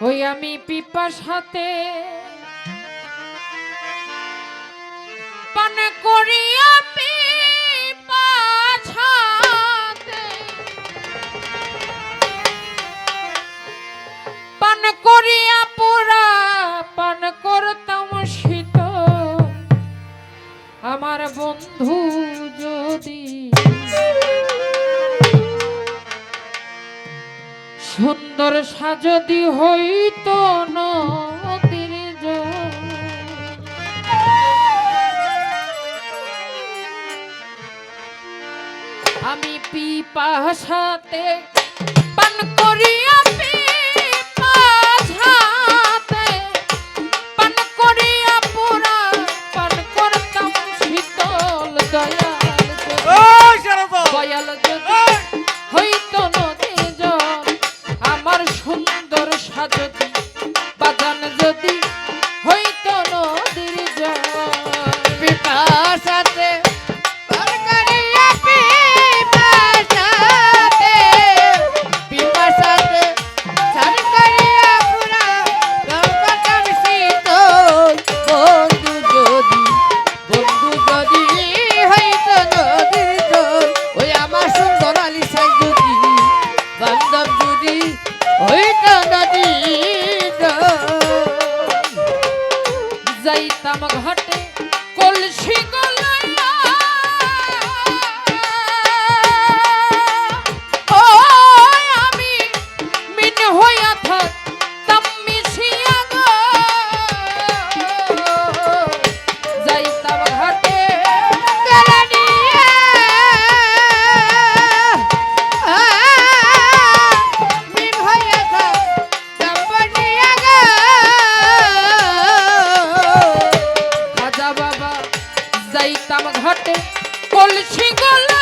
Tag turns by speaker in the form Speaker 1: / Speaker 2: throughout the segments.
Speaker 1: ওই আমি পিপাস হাতে পান করি সুন্দর সাজদি হইত নদীর আমি পিপাসাতে পান করিয়া পি কলসি গলায় chingle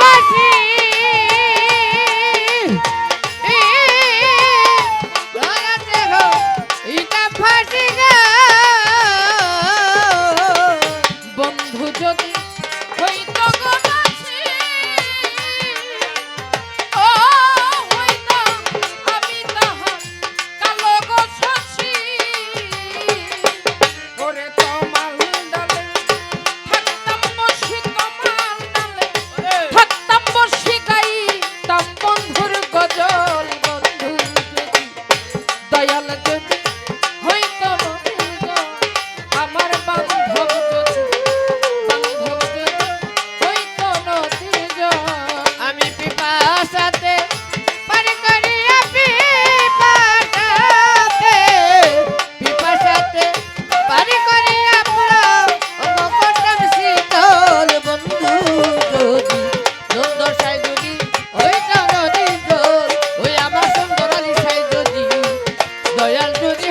Speaker 1: দয়াল যদি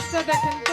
Speaker 1: So that can